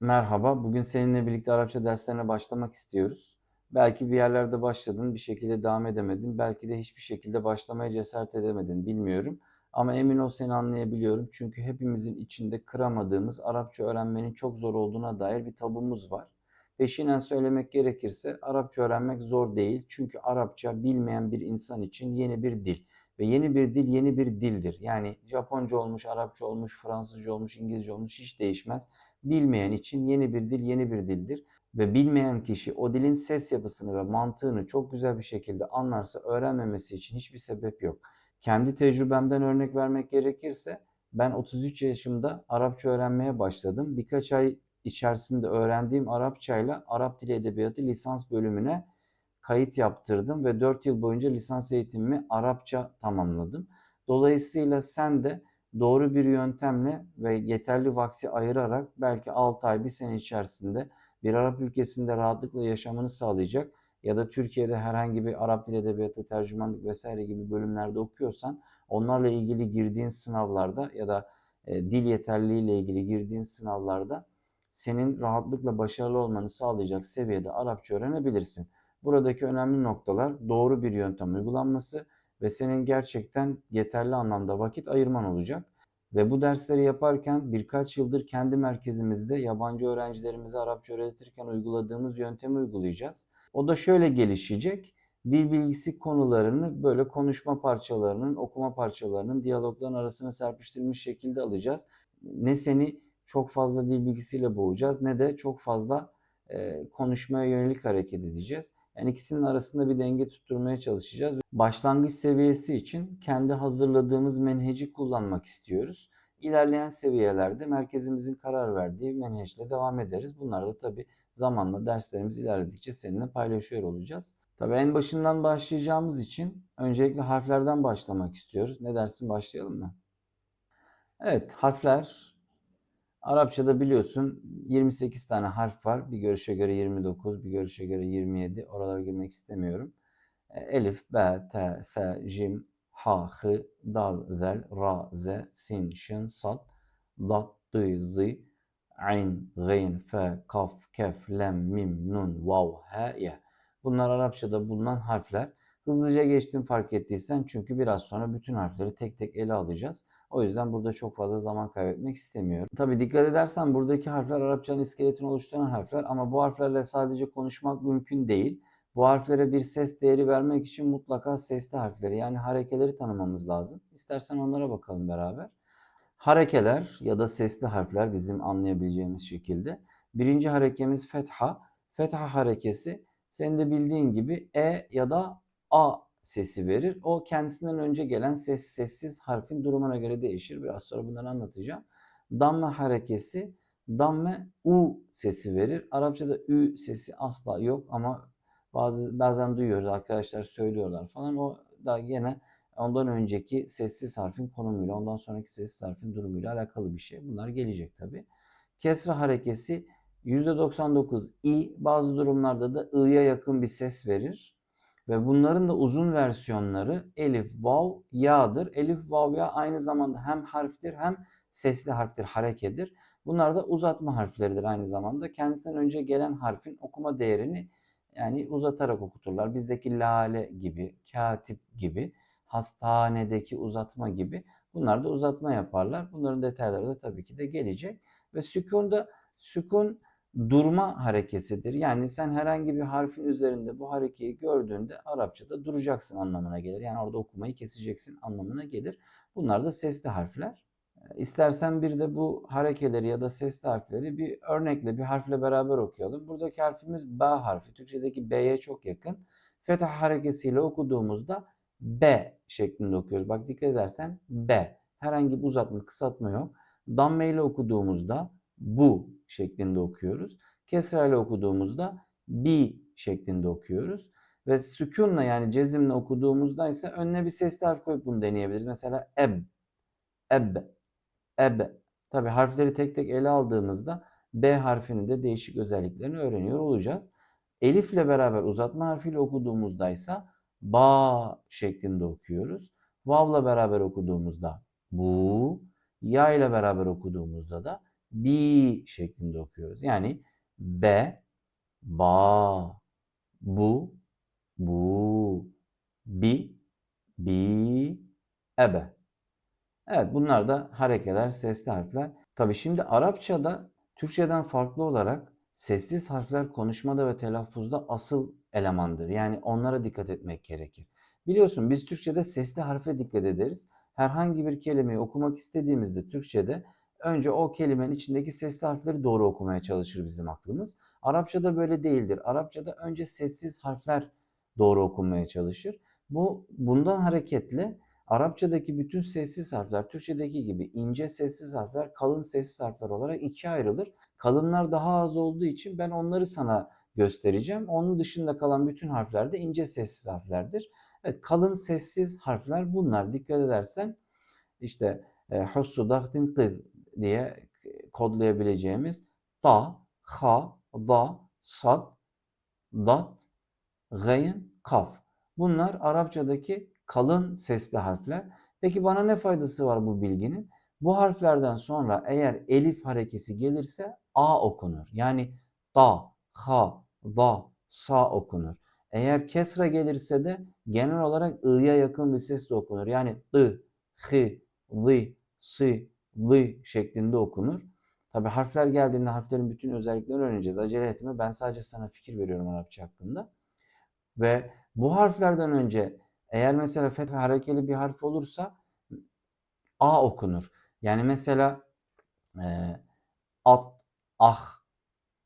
Merhaba, bugün seninle birlikte Arapça derslerine başlamak istiyoruz. Belki bir yerlerde başladın, bir şekilde devam edemedin. Belki de hiçbir şekilde başlamaya cesaret edemedin, bilmiyorum. Ama emin ol seni anlayabiliyorum. Çünkü hepimizin içinde kıramadığımız Arapça öğrenmenin çok zor olduğuna dair bir tabumuz var. Peşinen söylemek gerekirse Arapça öğrenmek zor değil. Çünkü Arapça bilmeyen bir insan için yeni bir dil. Ve yeni bir dil yeni bir dildir. Yani Japonca olmuş, Arapça olmuş, Fransızca olmuş, İngilizce olmuş hiç değişmez. Bilmeyen için yeni bir dil yeni bir dildir. Ve bilmeyen kişi o dilin ses yapısını ve mantığını çok güzel bir şekilde anlarsa öğrenmemesi için hiçbir sebep yok. Kendi tecrübemden örnek vermek gerekirse ben 33 yaşımda Arapça öğrenmeye başladım. Birkaç ay içerisinde öğrendiğim Arapçayla Arap Dili Edebiyatı lisans bölümüne kayıt yaptırdım ve 4 yıl boyunca lisans eğitimimi Arapça tamamladım. Dolayısıyla sen de doğru bir yöntemle ve yeterli vakti ayırarak belki 6 ay, 1 sene içerisinde bir Arap ülkesinde rahatlıkla yaşamanı sağlayacak ya da Türkiye'de herhangi bir Arap Dil Edebiyatı, tercümanlık vesaire gibi bölümlerde okuyorsan onlarla ilgili girdiğin sınavlarda ya da e, dil yeterliliği ile ilgili girdiğin sınavlarda senin rahatlıkla başarılı olmanı sağlayacak seviyede Arapça öğrenebilirsin. Buradaki önemli noktalar doğru bir yöntem uygulanması ve senin gerçekten yeterli anlamda vakit ayırman olacak. Ve bu dersleri yaparken birkaç yıldır kendi merkezimizde yabancı öğrencilerimize Arapça öğretirken uyguladığımız yöntemi uygulayacağız. O da şöyle gelişecek. Dil bilgisi konularını böyle konuşma parçalarının, okuma parçalarının, diyalogların arasına serpiştirilmiş şekilde alacağız. Ne seni çok fazla dil bilgisiyle boğacağız ne de çok fazla e, konuşmaya yönelik hareket edeceğiz. Yani ikisinin arasında bir denge tutturmaya çalışacağız. Başlangıç seviyesi için kendi hazırladığımız menheci kullanmak istiyoruz. İlerleyen seviyelerde merkezimizin karar verdiği menheçle devam ederiz. Bunlar da tabii zamanla derslerimiz ilerledikçe seninle paylaşıyor olacağız. Tabii en başından başlayacağımız için öncelikle harflerden başlamak istiyoruz. Ne dersin başlayalım mı? Evet harfler Arapçada biliyorsun 28 tane harf var. Bir görüşe göre 29, bir görüşe göre 27. Oralara girmek istemiyorum. E, Elif, B, T, F, Jim, Ha, Hı, Dal, Zel, Ra, Z, Sin, Şin, Sad, Dat, Dı, Zı, Ayn, Gyn, F, Kaf, Kef, Lem, Mim, Nun, Vav, He, Ye. Bunlar Arapçada bulunan harfler. Hızlıca geçtim fark ettiysen çünkü biraz sonra bütün harfleri tek tek ele alacağız. O yüzden burada çok fazla zaman kaybetmek istemiyorum. Tabii dikkat edersen buradaki harfler Arapçanın iskeletini oluşturan harfler ama bu harflerle sadece konuşmak mümkün değil. Bu harflere bir ses değeri vermek için mutlaka sesli harfleri yani harekeleri tanımamız lazım. İstersen onlara bakalım beraber. Harekeler ya da sesli harfler bizim anlayabileceğimiz şekilde. Birinci harekemiz fetha. Fetha harekesi senin de bildiğin gibi E ya da A sesi verir. O kendisinden önce gelen ses sessiz harfin durumuna göre değişir. Biraz sonra bunları anlatacağım. Damme harekesi damme U sesi verir. Arapçada Ü sesi asla yok ama bazı bazen duyuyoruz arkadaşlar söylüyorlar falan. O da yine ondan önceki sessiz harfin konumuyla, ondan sonraki sessiz harfin durumuyla alakalı bir şey. Bunlar gelecek tabi. Kesra harekesi %99 i bazı durumlarda da i'ya yakın bir ses verir. Ve bunların da uzun versiyonları elif, vav, ya'dır. Elif, vav, ya aynı zamanda hem harftir hem sesli harftir, harekedir. Bunlar da uzatma harfleridir aynı zamanda. Kendisinden önce gelen harfin okuma değerini yani uzatarak okuturlar. Bizdeki lale gibi, katip gibi, hastanedeki uzatma gibi bunlar da uzatma yaparlar. Bunların detayları da tabii ki de gelecek. Ve sükun da sükun durma harekesidir. Yani sen herhangi bir harfin üzerinde bu harekeyi gördüğünde Arapçada duracaksın anlamına gelir. Yani orada okumayı keseceksin anlamına gelir. Bunlar da sesli harfler. İstersen bir de bu harekeleri ya da sesli harfleri bir örnekle, bir harfle beraber okuyalım. Buradaki harfimiz B harfi. Türkçedeki B'ye çok yakın. Fetah harekesiyle okuduğumuzda B şeklinde okuyoruz. Bak dikkat edersen B. Herhangi bir uzatma, kısaltma yok. Damme ile okuduğumuzda bu şeklinde okuyoruz. Kesra okuduğumuzda bi şeklinde okuyoruz. Ve sükunla yani cezimle okuduğumuzda ise önüne bir sesli harf koyup bunu deneyebiliriz. Mesela eb, eb, eb. Tabi harfleri tek tek ele aldığımızda B harfinin de değişik özelliklerini öğreniyor olacağız. Elif ile beraber uzatma harfiyle okuduğumuzda ise ba şeklinde okuyoruz. Vav'la beraber okuduğumuzda bu. Ya ile beraber okuduğumuzda da bi şeklinde okuyoruz. Yani be, ba, bu, bu, bi, bi, ebe. Evet bunlar da harekeler, sesli harfler. Tabii şimdi Arapçada Türkçeden farklı olarak sessiz harfler konuşmada ve telaffuzda asıl elemandır. Yani onlara dikkat etmek gerekir. Biliyorsun biz Türkçede sesli harfe dikkat ederiz. Herhangi bir kelimeyi okumak istediğimizde Türkçede önce o kelimenin içindeki sesli harfleri doğru okumaya çalışır bizim aklımız. Arapçada böyle değildir. Arapçada önce sessiz harfler doğru okunmaya çalışır. Bu bundan hareketle Arapçadaki bütün sessiz harfler Türkçedeki gibi ince sessiz harfler, kalın sessiz harfler olarak ikiye ayrılır. Kalınlar daha az olduğu için ben onları sana göstereceğim. Onun dışında kalan bütün harfler de ince sessiz harflerdir. Evet, kalın sessiz harfler bunlar. Dikkat edersen işte e, hussu dahtin kız diye kodlayabileceğimiz ta, ha, da, sad, dat, gayn, kaf. Bunlar Arapçadaki kalın sesli harfler. Peki bana ne faydası var bu bilginin? Bu harflerden sonra eğer elif harekesi gelirse a okunur. Yani da, ha, da, sa okunur. Eğer kesra gelirse de genel olarak i'ya yakın bir sesle okunur. Yani ı, hı, lı, sı, lı şeklinde okunur. Tabi harfler geldiğinde harflerin bütün özelliklerini öğreneceğiz. Acele etme. Ben sadece sana fikir veriyorum Arapça hakkında. Ve bu harflerden önce eğer mesela fetha harekeli bir harf olursa A okunur. Yani mesela e, at, ah,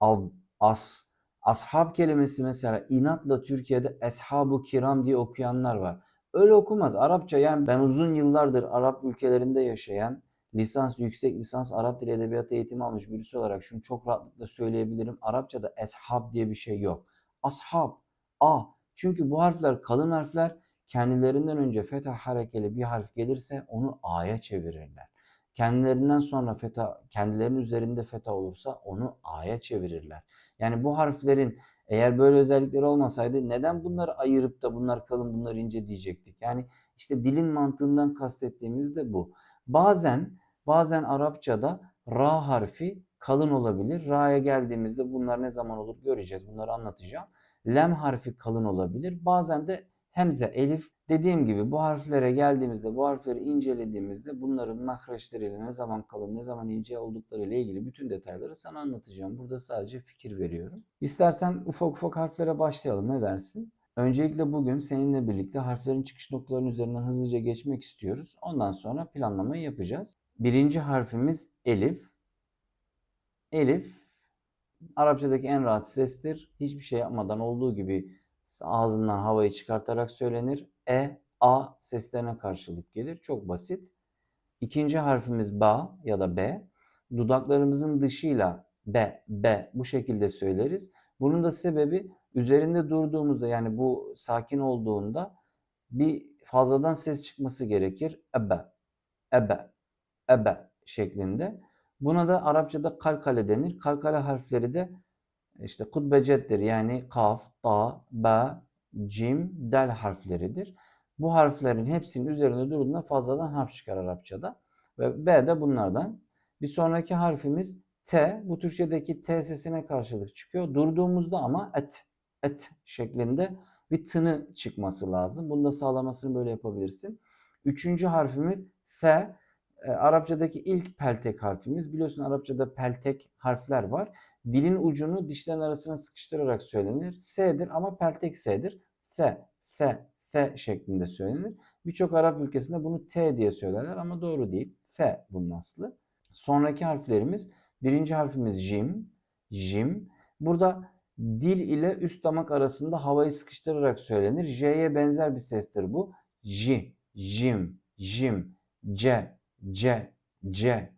av, as, ashab kelimesi mesela inatla Türkiye'de eshabu kiram diye okuyanlar var. Öyle okumaz. Arapça yani ben uzun yıllardır Arap ülkelerinde yaşayan lisans, yüksek lisans Arap Dili Edebiyatı eğitimi almış birisi olarak şunu çok rahatlıkla söyleyebilirim. Arapçada eshab diye bir şey yok. Ashab, a. Çünkü bu harfler kalın harfler kendilerinden önce fetha harekeli bir harf gelirse onu a'ya çevirirler. Kendilerinden sonra fetha, kendilerinin üzerinde fetha olursa onu a'ya çevirirler. Yani bu harflerin eğer böyle özellikleri olmasaydı neden bunları ayırıp da bunlar kalın bunlar ince diyecektik. Yani işte dilin mantığından kastettiğimiz de bu. Bazen bazen Arapçada ra harfi kalın olabilir. Ra'ya geldiğimizde bunlar ne zaman olur göreceğiz. Bunları anlatacağım. Lem harfi kalın olabilir. Bazen de hemze, elif. Dediğim gibi bu harflere geldiğimizde, bu harfleri incelediğimizde bunların mahreçleriyle ne zaman kalın, ne zaman ince oldukları ile ilgili bütün detayları sana anlatacağım. Burada sadece fikir veriyorum. İstersen ufak ufak harflere başlayalım. Ne dersin? Öncelikle bugün seninle birlikte harflerin çıkış noktalarının üzerinden hızlıca geçmek istiyoruz. Ondan sonra planlamayı yapacağız. Birinci harfimiz Elif. Elif Arapçadaki en rahat sestir. Hiçbir şey yapmadan olduğu gibi ağzından havayı çıkartarak söylenir. E, A seslerine karşılık gelir. Çok basit. İkinci harfimiz ba ya da b. Dudaklarımızın dışıyla b, b bu şekilde söyleriz. Bunun da sebebi üzerinde durduğumuzda yani bu sakin olduğunda bir fazladan ses çıkması gerekir. Ebe, ebe, ebe şeklinde. Buna da Arapçada kalkale denir. Kalkale harfleri de işte kutbecettir. Yani kaf, ta, ba, cim, del harfleridir. Bu harflerin hepsinin üzerinde durduğunda fazladan harf çıkar Arapçada. Ve B de bunlardan. Bir sonraki harfimiz T. Bu Türkçedeki T sesine karşılık çıkıyor. Durduğumuzda ama et, et şeklinde bir tını çıkması lazım. Bunu da sağlamasını böyle yapabilirsin. Üçüncü harfimiz F. E, Arapçadaki ilk peltek harfimiz. Biliyorsun Arapçada peltek harfler var. Dilin ucunu dişlerin arasına sıkıştırarak söylenir. S'dir ama peltek S'dir. S, S, S şeklinde söylenir. Birçok Arap ülkesinde bunu T diye söylerler ama doğru değil. F bunun aslı. Sonraki harflerimiz birinci harfimiz jim. Jim. Burada dil ile üst damak arasında havayı sıkıştırarak söylenir. J'ye benzer bir sestir bu. J, jim, jim, C, C, C.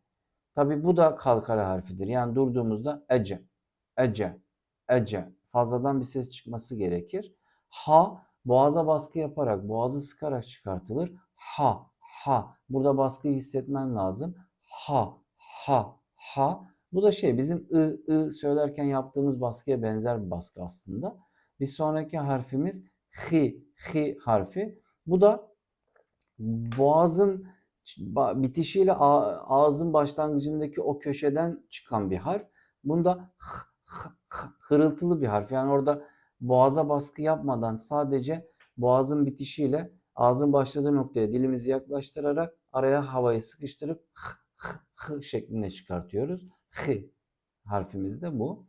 Tabi bu da kalkale harfidir. Yani durduğumuzda ece, ece, ece. Fazladan bir ses çıkması gerekir. Ha boğaza baskı yaparak, boğazı sıkarak çıkartılır. Ha, ha. Burada baskıyı hissetmen lazım. Ha, ha, ha. Bu da şey bizim ı, ı söylerken yaptığımız baskıya benzer bir baskı aslında. Bir sonraki harfimiz hi, hi harfi. Bu da boğazın bitişiyle ağzın başlangıcındaki o köşeden çıkan bir harf. Bunda hırıltılı bir harf. Yani orada boğaza baskı yapmadan sadece boğazın bitişiyle ağzın başladığı noktaya dilimizi yaklaştırarak araya havayı sıkıştırıp h, h, h şeklinde çıkartıyoruz. H harfimiz de bu.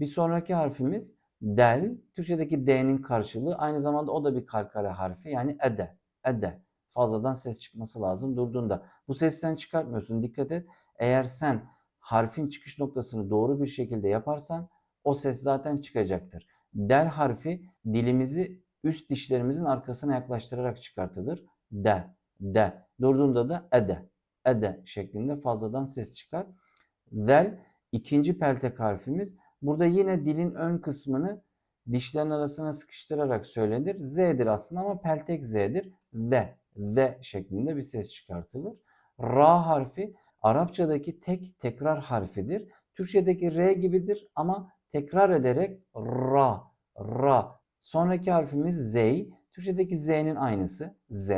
Bir sonraki harfimiz del. Türkçedeki D'nin karşılığı. Aynı zamanda o da bir kalkale harfi. Yani ede. Ede. Fazladan ses çıkması lazım durduğunda. Bu sesi sen çıkartmıyorsun. Dikkat et. Eğer sen harfin çıkış noktasını doğru bir şekilde yaparsan o ses zaten çıkacaktır. Del harfi dilimizi üst dişlerimizin arkasına yaklaştırarak çıkartılır. De, de. Durduğunda da ede, ede şeklinde fazladan ses çıkar. Zel ikinci peltek harfimiz. Burada yine dilin ön kısmını dişlerin arasına sıkıştırarak söylenir. Z'dir aslında ama peltek Z'dir. Ve, ve şeklinde bir ses çıkartılır. Ra harfi Arapçadaki tek tekrar harfidir. Türkçedeki R gibidir ama tekrar ederek ra, ra. Sonraki harfimiz Z. Türkçedeki Z'nin aynısı. Z.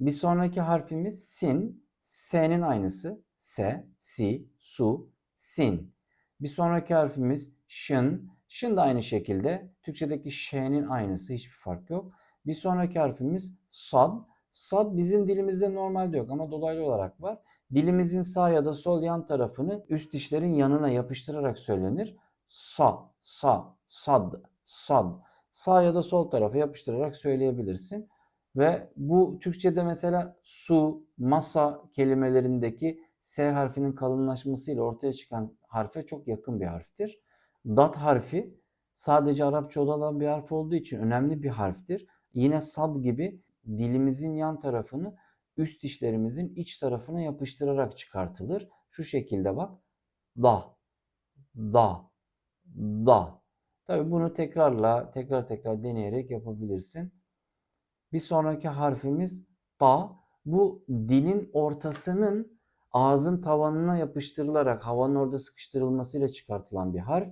Bir sonraki harfimiz sin. S'nin aynısı. S, si, su, sin. Bir sonraki harfimiz şın. Şın da aynı şekilde. Türkçedeki ş'nin aynısı. Hiçbir fark yok. Bir sonraki harfimiz sad. Sad bizim dilimizde normalde yok ama dolaylı olarak var. Dilimizin sağ ya da sol yan tarafını üst dişlerin yanına yapıştırarak söylenir. Sa, sa, sad, sad. Sağ ya da sol tarafa yapıştırarak söyleyebilirsin. Ve bu Türkçe'de mesela su, masa kelimelerindeki S harfinin kalınlaşmasıyla ortaya çıkan harfe çok yakın bir harftir. Dat harfi sadece Arapçada olan bir harf olduğu için önemli bir harftir. Yine sad gibi dilimizin yan tarafını üst dişlerimizin iç tarafına yapıştırarak çıkartılır. Şu şekilde bak. Da, da, da. Tabii bunu tekrarla, tekrar tekrar deneyerek yapabilirsin. Bir sonraki harfimiz ta. Bu dilin ortasının ağzın tavanına yapıştırılarak havanın orada sıkıştırılmasıyla çıkartılan bir harf.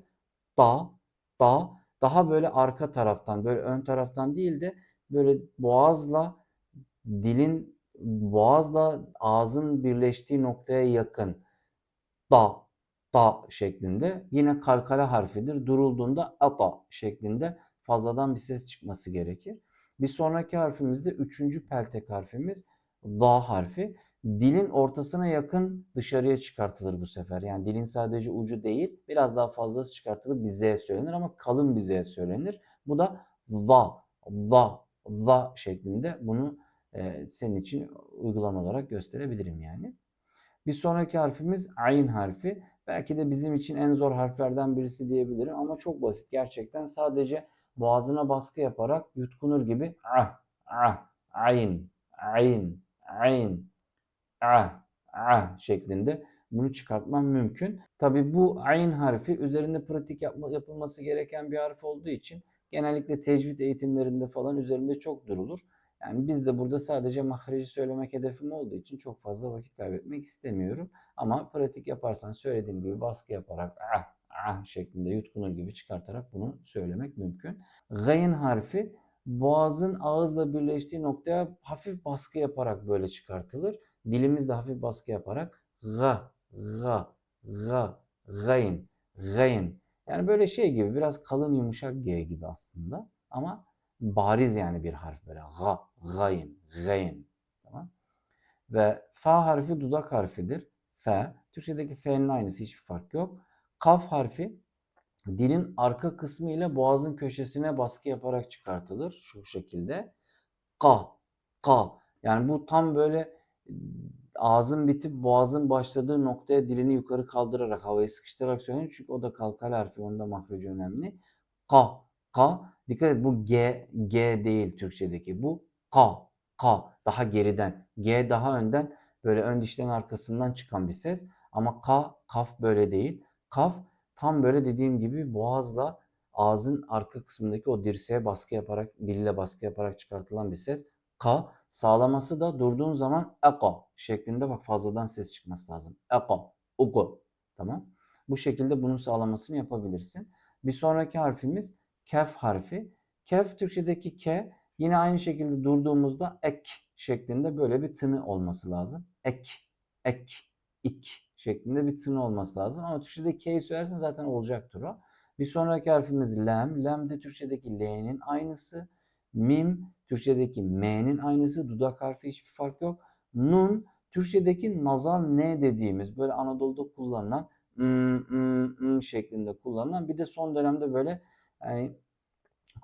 Da, da. Daha böyle arka taraftan, böyle ön taraftan değil de böyle boğazla dilin boğazla ağzın birleştiği noktaya yakın. Da, da şeklinde. Yine kalkale harfidir. Durulduğunda ata şeklinde fazladan bir ses çıkması gerekir. Bir sonraki harfimiz de üçüncü peltek harfimiz da harfi. Dilin ortasına yakın dışarıya çıkartılır bu sefer. Yani dilin sadece ucu değil biraz daha fazlası çıkartılıp bir Z söylenir ama kalın bir Z söylenir. Bu da va, va, va şeklinde bunu e, senin için uygulama olarak gösterebilirim yani. Bir sonraki harfimiz ayn harfi. Belki de bizim için en zor harflerden birisi diyebilirim ama çok basit gerçekten. Sadece boğazına baskı yaparak yutkunur gibi ah, ah, ayn, ayn, ayn, ah, ah şeklinde bunu çıkartmam mümkün. Tabi bu ayn harfi üzerinde pratik yapma, yapılması gereken bir harf olduğu için genellikle tecvid eğitimlerinde falan üzerinde çok durulur. Yani biz de burada sadece mahreci söylemek hedefim olduğu için çok fazla vakit kaybetmek istemiyorum. Ama pratik yaparsan söylediğim gibi baskı yaparak ah ah şeklinde yutkunur gibi çıkartarak bunu söylemek mümkün. Gayn harfi boğazın ağızla birleştiği noktaya hafif baskı yaparak böyle çıkartılır. Dilimizde hafif baskı yaparak ga, ga, ga, gayn, gayn. Yani böyle şey gibi biraz kalın yumuşak G gibi aslında ama bariz yani bir harf böyle ga, gayn, gayn. Tamam. Ve fa harfi dudak harfidir. F. Türkçedeki F'nin aynısı hiçbir fark yok. Kaf harfi dilin arka kısmı ile boğazın köşesine baskı yaparak çıkartılır. Şu şekilde. Ka, ka. Yani bu tam böyle ağzın bitip boğazın başladığı noktaya dilini yukarı kaldırarak havayı sıkıştırarak söylenir. Çünkü o da kalkal harfi. Onun da mahreci önemli. Ka, ka. Dikkat et bu G, G değil Türkçedeki. Bu ka, ka. Daha geriden. G daha önden böyle ön dişlerin arkasından çıkan bir ses. Ama ka, kaf böyle değil. Kaf tam böyle dediğim gibi boğazla ağzın arka kısmındaki o dirseğe baskı yaparak, dille baskı yaparak çıkartılan bir ses. Ka sağlaması da durduğun zaman eka şeklinde bak fazladan ses çıkması lazım. Eka, uku. Tamam. Bu şekilde bunun sağlamasını yapabilirsin. Bir sonraki harfimiz kef harfi. Kef Türkçedeki ke Yine aynı şekilde durduğumuzda ek şeklinde böyle bir tını olması lazım. Ek, ek, ik şeklinde bir tını olması lazım. Ama Türkçe'de K'yi söylersen zaten olacaktır o. Bir sonraki harfimiz lem. Lem de Türkçedeki L'nin aynısı. Mim Türkçedeki M'nin aynısı. Dudak harfi hiçbir fark yok. Nun Türkçedeki nazal N dediğimiz böyle Anadolu'da kullanılan ım, ım, ım şeklinde kullanılan bir de son dönemde böyle yani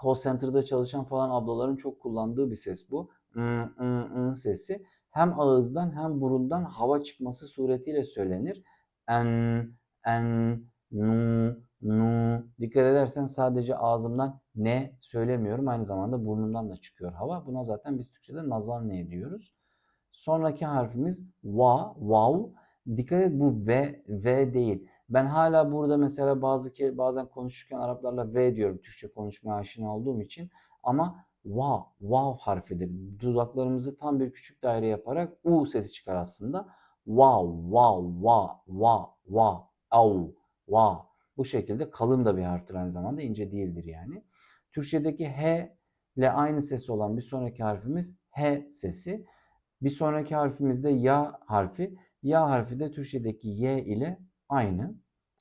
call center'da çalışan falan ablaların çok kullandığı bir ses bu. Im, ım, ım sesi. Hem ağızdan hem burundan hava çıkması suretiyle söylenir. En, en, nu, nu. Dikkat edersen sadece ağzımdan ne söylemiyorum. Aynı zamanda burnumdan da çıkıyor hava. Buna zaten biz Türkçe'de nazal ne diyoruz. Sonraki harfimiz va, wow. Dikkat et bu v, v değil. Ben hala burada mesela bazı bazen konuşurken Araplarla v diyorum Türkçe konuşmaya aşina olduğum için. Ama va, wow harfidir. Dudaklarımızı tam bir küçük daire yaparak u sesi çıkar aslında. Wow, wow, wow, wow, wow, au, wow. Bu şekilde kalın da bir harftir aynı zamanda ince değildir yani. Türkçedeki h ile aynı sesi olan bir sonraki harfimiz h sesi. Bir sonraki harfimiz de ya harfi. Ya harfi de Türkçedeki y ile aynı.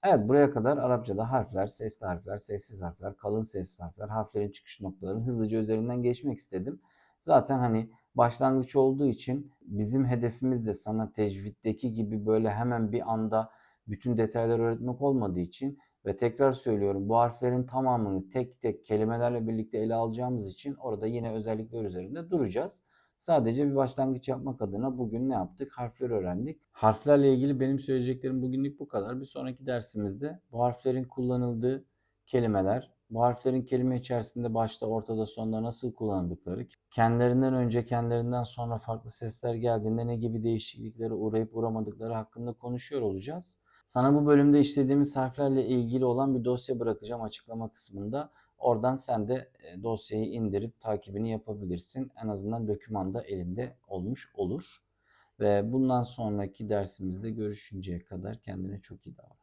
Evet buraya kadar Arapçada harfler, sesli harfler, sessiz harfler, kalın sessiz harfler, harflerin çıkış noktalarının hızlıca üzerinden geçmek istedim. Zaten hani başlangıç olduğu için bizim hedefimiz de sana tecviddeki gibi böyle hemen bir anda bütün detayları öğretmek olmadığı için ve tekrar söylüyorum bu harflerin tamamını tek tek kelimelerle birlikte ele alacağımız için orada yine özellikler üzerinde duracağız. Sadece bir başlangıç yapmak adına bugün ne yaptık? Harfler öğrendik. Harflerle ilgili benim söyleyeceklerim bugünlük bu kadar. Bir sonraki dersimizde bu harflerin kullanıldığı kelimeler, bu harflerin kelime içerisinde başta, ortada, sonda nasıl kullanıldıkları, kendilerinden önce, kendilerinden sonra farklı sesler geldiğinde ne gibi değişikliklere uğrayıp uğramadıkları hakkında konuşuyor olacağız. Sana bu bölümde işlediğimiz harflerle ilgili olan bir dosya bırakacağım açıklama kısmında. Oradan sen de e, dosyayı indirip takibini yapabilirsin. En azından dokümanda elinde olmuş olur. Ve bundan sonraki dersimizde görüşünceye kadar kendine çok iyi davran.